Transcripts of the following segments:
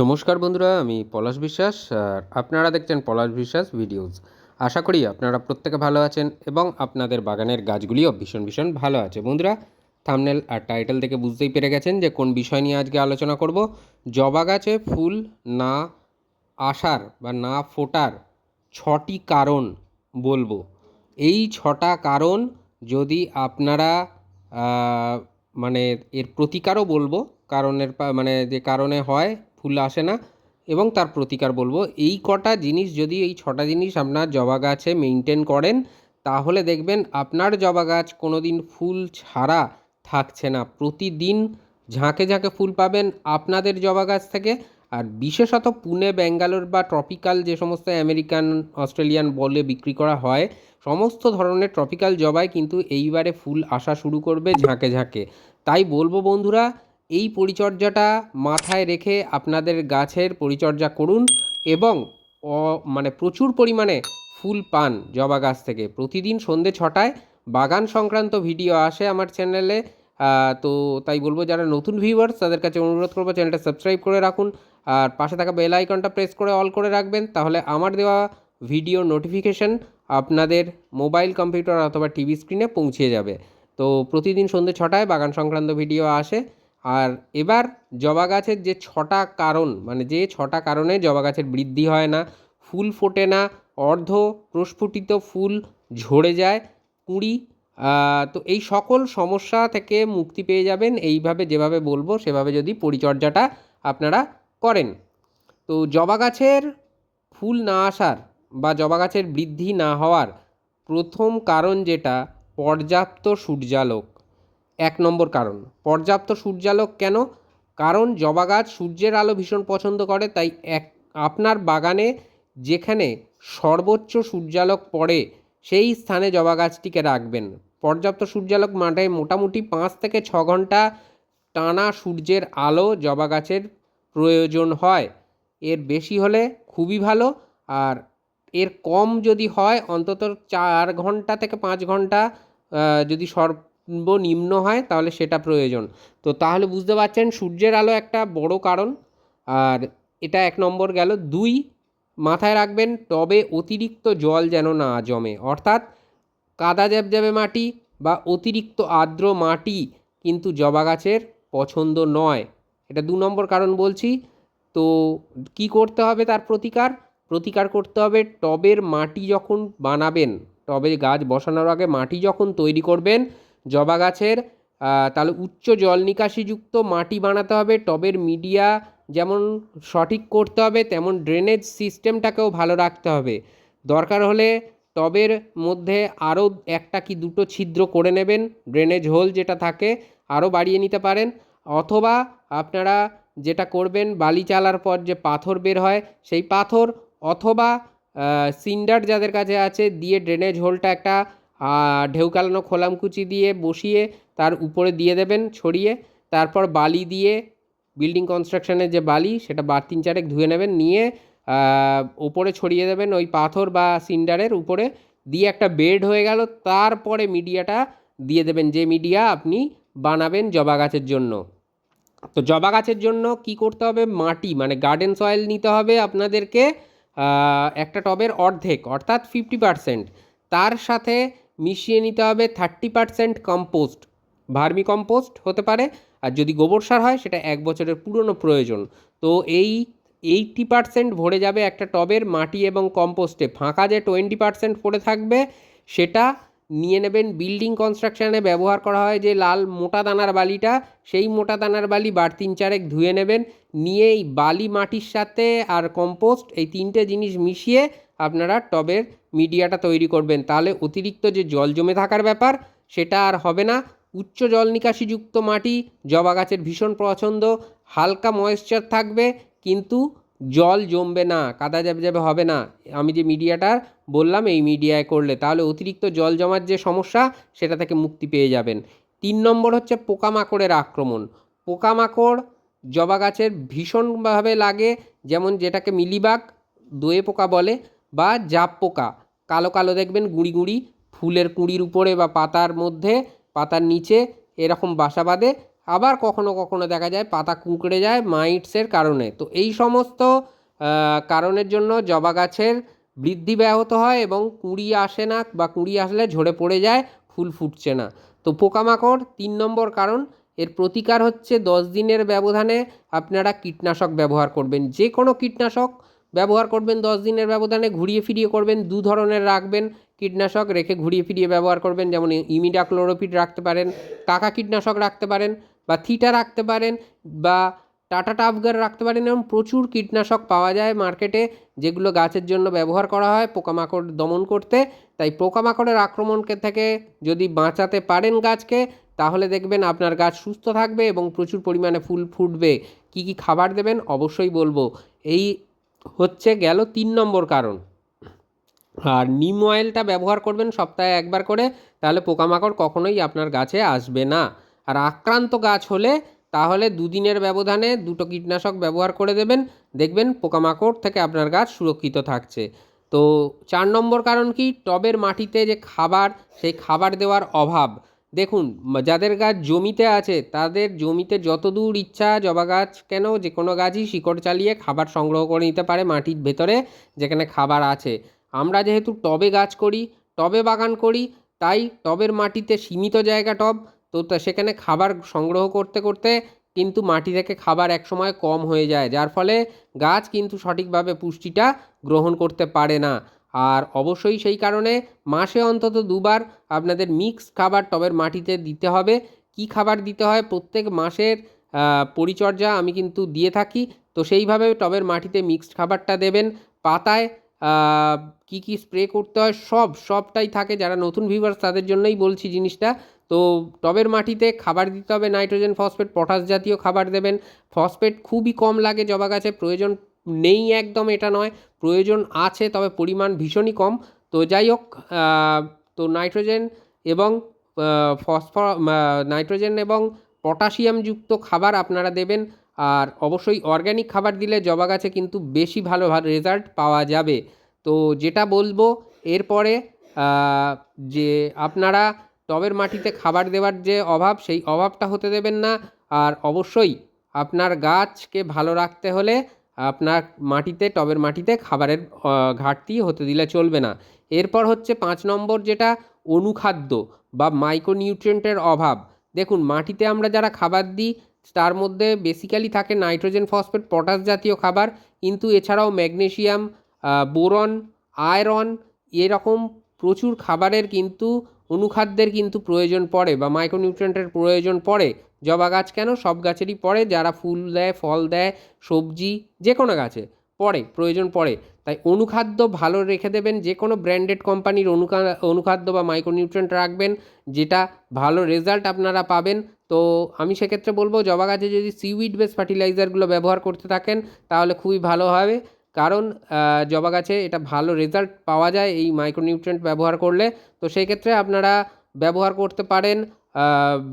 নমস্কার বন্ধুরা, আমি পলাশ বিশ্বাস, আর আপনারা দেখছেন পলাশ বিশ্বাস ভিডিওস। আশা করি আপনারা প্রত্যেকে ভালো আছেন এবং আপনাদের বাগানের গাছগুলিও ভীষণ ভীষণ ভালো আছে। বন্ধুরা থামনেল আর টাইটেল থেকে বুঝতেই পেরে গেছেন যে কোন বিষয় নিয়ে আজকে আলোচনা করব। জবা গাছে ফুল না আসার বা না ফোটার ছটি কারণ বলব। এই ছটা কারণ যদি আপনারা মানে এর প্রতিকারও বলব, কারণের মানে যে কারণে হয় ফুল আসে না। এবং তার প্রতিকার বলব, এই কটা জিনিস যদি এই ছটা জিনিস আপনার জবা গাছে মেনটেন করেন, তাহলে দেখবেন আপনার জবা গাছ কোনো দিন ফুল ছাড়া থাকছে না। প্রতিদিন ঝাঁকে ঝাঁকে ফুল পাবেন আপনাদের জবা গাছ থেকে। আর বিশেষত পুনে, ব্যাঙ্গালোর বা ট্রপিক্যাল যে সমস্ত আমেরিকান অস্ট্রেলিয়ান বলে বিক্রি করা হয়, সমস্ত ধরনের ট্রপিক্যাল জবাই কিন্তু এইবারে ফুল আসা শুরু করবে ঝাঁকে ঝাঁকে। তাই বলব বন্ধুরা এই পরিচর্যাটা মাথায় রেখে আপনাদের গাছের পরিচর্যা করুন এবং মানে প্রচুর পরিমাণে ফুল পান জবা গাছ থেকে। প্রতিদিন সন্ধে ছটায় বাগান সংক্রান্ত ভিডিও আসে আমার চ্যানেলে। তো তাই বলব যারা নতুন ভিউয়ার্স তাদের কাছে অনুরোধ করব চ্যানেলটা সাবস্ক্রাইব করে রাখুন। আর পাশে থাকা বেল আইকনটা প্রেস করে অল করে রাখবেন। তাহলে আমার দেওয়া ভিডিও নোটিফিকেশন আপনাদের মোবাইল কম্পিউটার অথবা টিভি স্ক্রিনে পৌঁছে যাবে। তো প্রতিদিন সন্ধ্যে ছটায় বাগান সংক্রান্ত ভিডিও আসে। আর এবার জবা গাছের যে ছটা কারণ মানে যে ছটা কারণে জবা গাছের বৃদ্ধি হয় না, ফুল ফোটে না, অর্ধ প্রস্ফুটিত ফুল ঝরে যায়, কুঁড়ি তো এই সকল সমস্যা থেকে মুক্তি পেয়ে যাবেন। এইভাবে যেভাবে বলব, সেভাবে যদি পরিচর্যাটা আপনারা করেন। তো জবা গাছের ফুল না আসার বা জবা গাছের বৃদ্ধি না হওয়ার প্রথম কারণ যেটা, পর্যাপ্ত সূর্যালোক। এক নম্বর কারণ। পর্যাপ্ত সূর্যালোক কেন? কারণ জবা গাছ সূর্যের আলো ভীষণ পছন্দ করে, তাই এক, আপনার বাগানে যেখানে সর্বোচ্চ সূর্যালোক পড়ে, সেই স্থানে জবা গাছটিকে রাখবেন। পর্যাপ্ত সূর্যালোক মাঠে মোটামুটি পাঁচ থেকে ছ ঘণ্টা টানা সূর্যের আলো জবা গাছের প্রয়োজন হয়। এর বেশি হলে খুবই ভালো, আর এর কম যদি হয়, অন্তত চার ঘণ্টা থেকে পাঁচ ঘণ্টা যদি যদি সর্বনিম্ন হয়, তাহলে সেটা প্রয়োজন। তো তাহলে বুঝতে পারছেন, সূর্যের আলো একটা বড় কারণ। আর এটা এক নম্বর গেল। দুই, মাথায় রাখবেন, টবে অতিরিক্ত জল যেন না জমে। অর্থাৎ কাদা জ্যাবজ্যাবে মাটি বা অতিরিক্ত আর্দ্র মাটি কিন্তু জবা গাছের পছন্দ নয়। এটা দু নম্বর কারণ বলছি। তো কি করতে হবে তার প্রতিকার? প্রতিকার করতে হবে টবের মাটি যখন বানাবেন টবে গাছ বসানোর আগে মাটি যখন তৈরি করবেন জবা গাছের তাহলে উচ্চ জল নিকাশিযুক্ত মাটি বানাতে হবে, টবের মিডিয়া যেমন সঠিক করতে হবে, তেমন ড্রেনেজ সিস্টেমটাকেও ভালো রাখতে হবে। দরকার হলে টবের মধ্যে আরও একটা কি দুটো ছিদ্র করে নেবেন ড্রেনেজ হোল যেটা থাকে, আরও বাড়িয়ে নিতে পারেন। অথবা আপনারা যেটা করবেন, বালি চালার পর যে পাথর বের হয়, সেই পাথর অথবা সিন্ডার যাদের কাছে আছে, দিয়ে ড্রেনেজ হোলটা একটা ঢেউ কালানো খোলামকুচি দিয়ে বসিয়ে তার উপরে দিয়ে দেবেন ছড়িয়ে। তারপর বালি দিয়ে বিল্ডিং কনস্ট্রাকশনের যে বালি, সেটা বার তিন চারেক ধুয়ে নেবেন, নিয়ে ওপরে ছড়িয়ে দেবেন ওই পাথর বা সিন্ডারের উপরে। দিয়ে একটা বেড হয়ে গেল, তারপরে মিডিয়াটা দিয়ে দেবেন, যে মিডিয়া আপনি বানাবেন জবা গাছের জন্য। তো জবা গাছের জন্য কি করতে হবে? মাটি মানে গার্ডেন সয়েল নিতে হবে আপনাদেরকে একটা টবের অর্ধেক, অর্থাৎ ফিফটি পারসেন্ট তার সাথে মিশিয়ে নিতে হবে thirty percent compost. Vermi compost হতে পারে, আর যদি গোবর সার হয়, সেটা এক বছরের পুরনো প্রয়োজন। তো এই এইটটি পারসেন্ট ভরে যাবে একটা টবের মাটি এবং কম্পোস্টে। ফাঁকা যে টোয়েন্টি পারসেন্ট পড়ে থাকবে, সেটা নিয়ে নেবেন বিল্ডিং কনস্ট্রাকশানে। ব্যবহার করা হয় যে লাল মোটা দানার বালিটা, সেই মোটা দানার বালি বার তিন চারেক ধুয়ে নেবেন। নিয়ে এই বালি মাটির সাথে আর কম্পোস্ট, এই তিনটে জিনিস মিশিয়ে আপনারা টবের মিডিয়াটা তৈরি করবেন। তাহলে অতিরিক্ত যে জল জমে থাকার ব্যাপার, সেটা আর হবে না। উচ্চ জল নিকাশিযুক্ত মাটি, জবা গাছের ভীষণ পছন্দ, হালকা ময়েশ্চার থাকবে, কিন্তু জল জমবে না, কাদা যাবে যাবে হবে না। আমি যে মিডিয়াটার বললাম, এই মিডিয়ায় করলে তাহলে অতিরিক্ত জল জমার যে সমস্যা, সেটা থেকে মুক্তি পেয়ে যাবেন। তিন নম্বর হচ্ছে পোকামাকড়ের আক্রমণ। পোকামাকড় জবা গাছের ভীষণভাবে লাগে, যেমন যেটাকে মিলিবাগ, দোয়ে পোকা বলে বা জাপ পোকা। কালো কালো দেখবেন গুঁড়ি গুঁড়ি, ফুলের কুঁড়ির উপরে বা পাতার মধ্যে, পাতার নিচে এরকম বাসা বাঁধে। আবার কখনো কখনো দেখা যায় পাতা কুঁকড়ে যায় মাইটসের কারণে। তো এই সমস্ত কারণের জন্য জবা গাছের বৃদ্ধি ব্যাহত হয় এবং কুঁড়ি আসে না বা কুঁড়ি আসলে ঝরে পড়ে যায়, ফুল ফুটছে না। তো পোকামাকড় তিন নম্বর কারণ। এর প্রতিকার হচ্ছে দশ দিনের ব্যবধানে আপনারা কীটনাশক ব্যবহার করবেন। যে কোনো কীটনাশক ব্যবহার করবেন দশ দিনের ব্যবধানে, ঘুরিয়ে ফিরিয়ে করবেন, দু ধরনের রাখবেন। কীটনাশক রেখে ঘুরিয়ে ফিরিয়ে ব্যবহার করবেন, যেমন ইমিডা ক্লোরোপিড রাখতে পারেন টাকা কীটনাশক রাখতে পারেন বা থিটা রাখতে পারেন বা টাটা টাফগার রাখতে পারেন এবং প্রচুর কীটনাশক পাওয়া যায় মার্কেটে, যেগুলো গাছের জন্য ব্যবহার করা হয় পোকামাকড় দমন করতে। তাই পোকামাকড়ের আক্রমণকে থেকে যদি বাঁচাতে পারেন গাছকে, তাহলে দেখবেন আপনার গাছ সুস্থ থাকবে এবং প্রচুর পরিমাণে ফুল ফুটবে। কি কি খাবার দেবেন অবশ্যই বলব। এই হচ্ছে গেল তিন নম্বর কারণ। আর নিম অয়েলটা ব্যবহার করবেন সপ্তাহে একবার করে, তাহলে পোকামাকড় কখনোই আপনার গাছে আসবে না। আর আক্রান্ত গাছ হলে তাহলে দুদিনের ব্যবধানে দুটো কীটনাশক ব্যবহার করে দেবেন। দেখবেন পোকামাকড় থেকে আপনার গাছ সুরক্ষিত থাকছে। তো চার নম্বর কারণ কি? টবের মাটিতে যে খাবার, সেই খাবার দেওয়ার অভাব। দেখুন যাদের গাছ জমিতে আছে, তাদের জমিতে যত দূর ইচ্ছা জবা গাছ কেন, যে কোনো গাছই শিকড় চালিয়ে খাবার সংগ্রহ করে নিতে পারে মাটির ভেতরে, যেখানে খাবার আছে। আমরা যেহেতু টবে গাছ করি, টবে বাগান করি, তাই টবের মাটিতে সীমিত জায়গা টব, তো তা, সেখানে খাবার সংগ্রহ করতে করতে কিন্তু মাটি থেকে খাবার একসময় কম হয়ে যায়, যার ফলে গাছ কিন্তু সঠিকভাবে পুষ্টিটা গ্রহণ করতে পারে না। আর অবশ্যই সেই কারণে মাসে অন্তত দুবার আপনাদের মিক্স খাবার টবের মাটিতে দিতে হবে। কি খাবার দিতে হয়? প্রত্যেক মাসের পরিচর্যা আমি কিন্তু দিয়ে থাকি। তো সেইভাবে টবের মাটিতে মিক্সড খাবারটা দেবেন। পাতায় কি কি স্প্রে করতে হয়? সব, সবটাই থাকে। যারা নতুন ভিউয়ার্স তাদের জন্যই বলছি জিনিসটা। তো টবের মাটিতে খাবার দিতে হবে। নাইট্রোজেন ফসফেট পটাশ জাতীয় খাবার দেবেন। ফসফেট খুবই কম লাগে জবা গাছে। প্রয়োজন নেই একদম, এটা নয়। প্রয়োজন আছে, তবে পরিমাণ ভীষণই কম। তো যাই হোক তো নাইট্রোজেন এবং ফসফর নাইট্রোজেন এবং পটাশিয়ামযুক্ত খাবার আপনারা দেবেন। আর অবশ্যই অর্গ্যানিক খাবার দিলে জবা গাছে কিন্তু বেশি ভালো রেজাল্ট পাওয়া যাবে। তো যেটা বলব, এরপরে যে আপনারা টবের মাটিতে খাবার দেওয়ার যে অভাব, সেই অভাবটা হতে দেবেন না। আর অবশ্যই আপনার গাছকে ভালো রাখতে হলে আপনার মাটিতে, টবের মাটিতে খাবারের ঘাটতি হতে দিলে চলবে না। এরপর হচ্ছে পাঁচ নম্বর যেটা, অনুখাদ্য বা মাইক্রোনিউট্রিয়েন্টের অভাব। দেখুন, মাটিতে আমরা যারা খাবার দিই, তার মধ্যে বেসিক্যালি থাকে নাইট্রোজেন ফসফেট, পটাশ জাতীয় খাবার। কিন্তু এছাড়াও ম্যাগনেশিয়াম বোরন, আয়রন, এরকম প্রচুর খাবারের কিন্তু অনুখাদ্যের কিন্তু প্রয়োজন পড়ে বা মাইক্রোনিউট্রিয়েন্টের প্রয়োজন পড়ে। জবা গাছ কেন? সব গাছেরই পড়ে, যারা ফুল দেয়, ফল দেয়, সবজি যে কোনো গাছে পড়ে, প্রয়োজন পড়ে। তাই অনুখাদ্য ভালো রেখে দেবেন যে কোনো ব্র্যান্ডেড কোম্পানির অনুখা অনুখাদ্য বা মাইক্রোনিউট্রিয়েন্ট রাখবেন, যেটা ভালো রেজাল্ট আপনারা পাবেন। তো আমি সেক্ষেত্রে বলব, জবা গাছে যদি সিউইড বেস ফার্টিলাইজারগুলো ব্যবহার করতে থাকেন, তাহলে খুবই ভালো হবে। কারণ জবা গাছে এটা ভালো রেজাল্ট পাওয়া যায় এই মাইক্রোনিউট্রিয়েন্ট ব্যবহার করলে। তো সেই ক্ষেত্রে আপনারা ব্যবহার করতে পারেন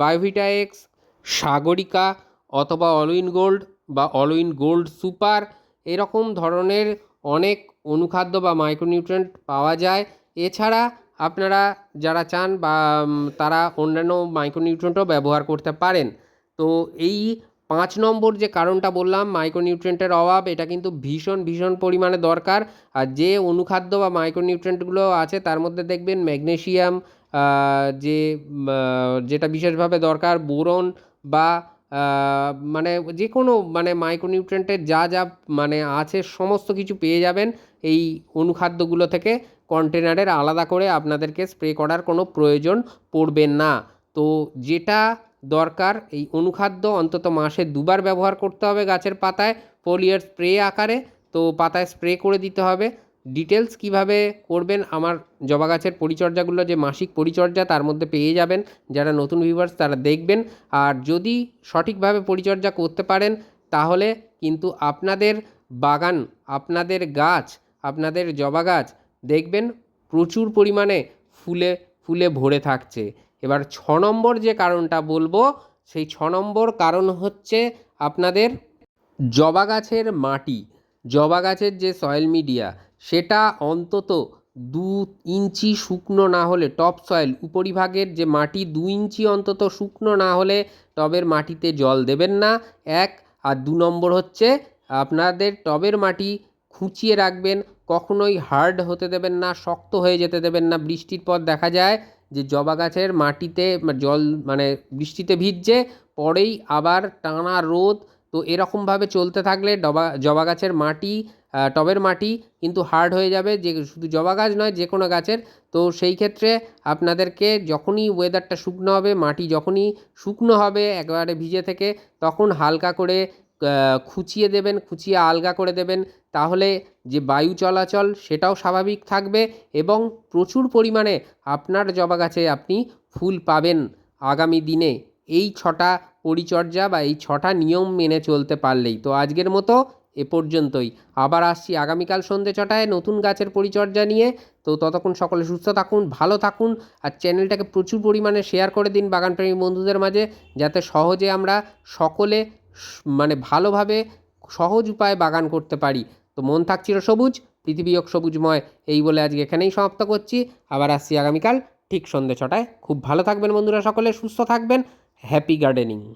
বায়োভিটা এক্স সাগরিকা অথবা অলউইন গোল্ড বা অলউইন গোল্ড সুপার এরকম ধরনের অনেক অনুখাদ্য বা মাইক্রোনিউট্রিয়েন্ট পাওয়া যায়। এছাড়া আপনারা যারা চান বা তারা অন্যান্য মাইক্রোনিউট্রিয়েন্টও ব্যবহার করতে পারেন। তো এই পাঁচ নম্বর যে কারণটা বললাম মাইক্রোনিউট্রিয়েন্টের অভাব, এটা কিন্তু ভীষণ ভীষণ পরিমাণে দরকার। আর যে অনুখাদ্য বা মাইক্রোনিউট্রিয়েন্টগুলো আছে, তার মধ্যে দেখবেন ম্যাগনেসিয়াম যে যেটা বিশেষভাবে দরকার, বোরন বা মানে যে কোনো মানে মাইক্রোনিউট্রিয়েন্টের যা যা মানে আছে, সমস্ত কিছু পেয়ে যাবেন এই অনুখাদ্যগুলো থেকে। কন্টেনারের আলাদা করে আপনাদেরকে স্প্রে করার কোনো প্রয়োজন পড়বে না। তো যেটা দরকার। এই অনুখাদ্য অন্তত মাসে দুবার ব্যবহার করতে হবে গাছের পাতায়, ফোলিয়ার স্প্রে আকারে। তো পাতায় স্প্রে করে দিতে হবে। ডিটেলস কীভাবে করবেন আমার জবা গাছের পরিচর্যাগুলো, যে মাসিক পরিচর্যা তার মধ্যে পেয়ে যাবেন। যারা নতুন ভিউয়ার্স তারা দেখবেন। আর যদি সঠিকভাবে পরিচর্যা করতে পারেন, তাহলে কিন্তু আপনাদের বাগান, আপনাদের গাছ, আপনাদের জবা গাছ দেখবেন প্রচুর পরিমাণে ফুলে ফুলে ভরে থাকছে। এবার ছ নম্বর যে কারণটা বলব, সেই ছ নম্বর কারণ হচ্ছে আপনাদের জবা গাছের মাটি, জবা গাছের যে সয়েল মিডিয়া সেটা অন্তত দু ইঞ্চি শুকনো না হলে টপ সয়েল উপরিভাগের যে মাটি দু ইঞ্চি অন্তত শুকনো না হলে, টবের মাটিতে জল দেবেন না। এক, আর দু নম্বর হচ্ছে আপনাদের টবের মাটি খুঁচিয়ে রাখবেন, কখনোই হার্ড হতে দেবেন না, শক্ত হয়ে যেতে দেবেন না, বৃষ্টির পর দেখা যায়। যে জবা গাছের মাটিতে জল মানে বৃষ্টিতে ভিজছে, পরেই আবার টানা রোদ। তো এরকমভাবে চলতে থাকলে ডবা, জবা গাছের মাটি টবের মাটি কিন্তু হার্ড হয়ে যাবে। যে শুধু জবা গাছ নয়, যে কোনো গাছের। তো সেই ক্ষেত্রে আপনাদেরকে যখনই ওয়েদারটা শুকনো হবে, মাটি যখনই শুকনো হবে, একেবারে ভিজে থেকে, তখন হালকা করে খুঁচিয়ে দেবেন, খুঁচিয়ে আলগা করে দেবেন। তাহলে যে বায়ু চলাচল সেটাও স্বাভাবিক থাকবে এবং প্রচুর পরিমাণে আপনার জবা গাছে আপনি ফুল পাবেন আগামী দিনে। এই ছটা পরিচর্যা বা এই ছটা নিয়ম মেনে চলতে পারলেই। তো আজকের মতো এ পর্যন্তই। আবার আসছি আগামীকাল সন্ধে ছটায় নতুন গাছের পরিচর্যা নিয়ে। তো ততক্ষণ সকলে সুস্থ থাকুন, ভালো থাকুন আর চ্যানেলটাকে প্রচুর পরিমাণে শেয়ার করে দিন বাগানপ্রেমী বন্ধুদের মাঝে। যাতে সহজে আমরা সকলে মানে ভালোভাবে সহজ উপায়ে বাগান করতে পারি। তো মন থাকছিল সবুজ, পৃথিবী হোক সবুজময়, এই বলে আজকে এখানেই সমাপ্ত করছি। আবার আসছি আগামীকাল ঠিক সন্ধে ছটায়। খুব ভালো থাকবেন বন্ধুরা সকলে, সুস্থ থাকবেন, হ্যাপি গার্ডেনিং।